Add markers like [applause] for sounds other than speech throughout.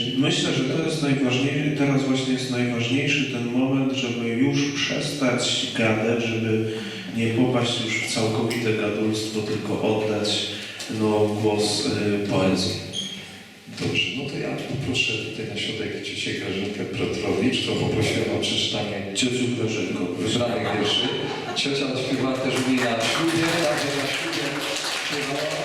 Myślę, że to jest najważniejszy, teraz właśnie jest najważniejszy ten moment, żeby już przestać gadać, żeby nie popaść już w całkowite gadulstwo, tylko oddać no, głos y, poezji. Dobrze, no to ja poproszę tutaj na środek ciocię Grażynkę Piotrowicz, to poprosiłem o przeczytanie Ciociu Grażynko, wybranych [laughs] wierszy. Ciocia śpiewała też u mnie na ślubie, także na ślubie śpiewała.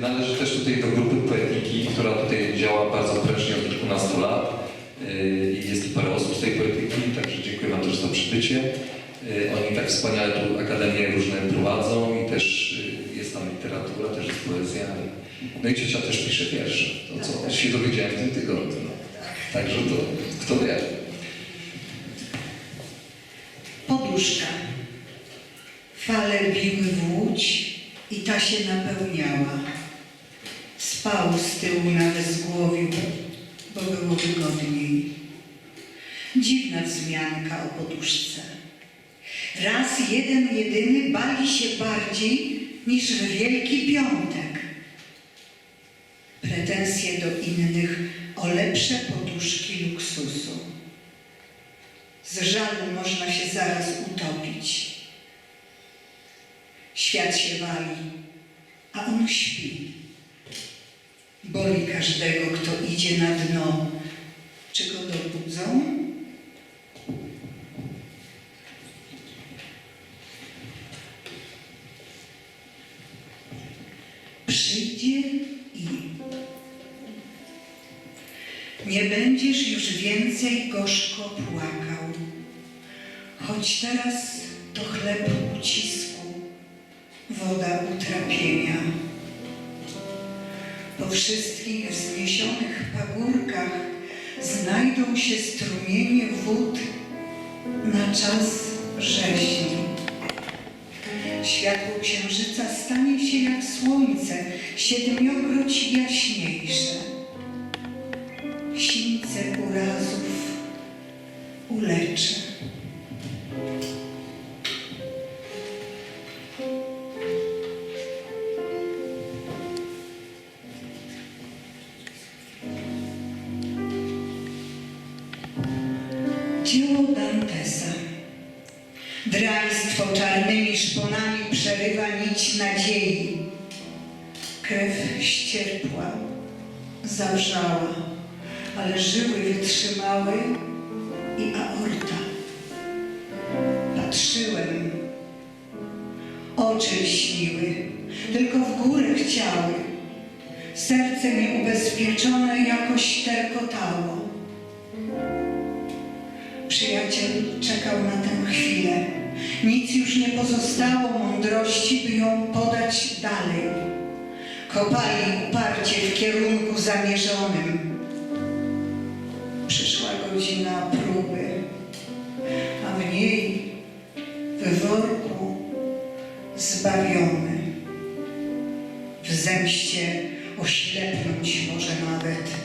Należy też tutaj do grupy poetiki, która tutaj działa bardzo prężnie od kilkunastu lat. Y, I jest tu parę osób z tej poetyki, także dziękuję Wam też za przybycie. Y, Oni tak wspaniale tu akademie różne prowadzą i też y, jest tam literatura, też jest poezja. No i ciocia też pisze wiersze, to co się dowiedziałem w tym tygodniu. No. Także to kto wie. Poduszka. Fale biły w łódź i ta się napełniała. Spał z tyłu na wezgłowiu, bo było wygodniej. Dziwna wzmianka o poduszce. Raz jeden jedyny bali się bardziej niż w Wielki Piątek. Pretensje do innych o lepsze poduszki luksusu. Z żalu można się zaraz utopić. Świat się wali, a on śpi. Boli każdego, kto idzie na dno. Czy go dobudzą? Przyjdzie i nie będziesz już więcej gorzko płakał, choć teraz to chleb ucisku, woda utrapienia. Po wszystkich wzniesionych pagórkach znajdą się strumienie wód na czas rzeźni. Światło księżyca stanie się jak słońce, siedmiokroć jaśniejsze Dzieło Dantesa. Draństwo czarnymi szponami przerywa nić nadziei. Krew ścierpła, zawrzała, ale żyły wytrzymały i aorta. Patrzyłem, oczy lśniły, tylko w górę chciały. Serce nieubezpieczone jakoś terkotało. Przyjaciel czekał na tę chwilę. Nic już nie pozostało mądrości, by ją podać dalej. Kopali uparcie w kierunku zamierzonym. Przyszła godzina próby, a w niej, w worku, zbawiony. W zemście oślepnąć może nawet.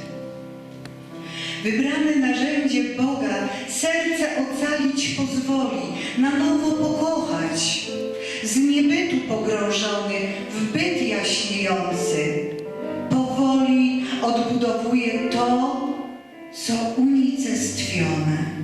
Wybrane narzędzie Boga serce ocalić pozwoli, na nowo pokochać. Z niebytu pogrążony w byt jaśniejący, powoli odbudowuje to, co unicestwione.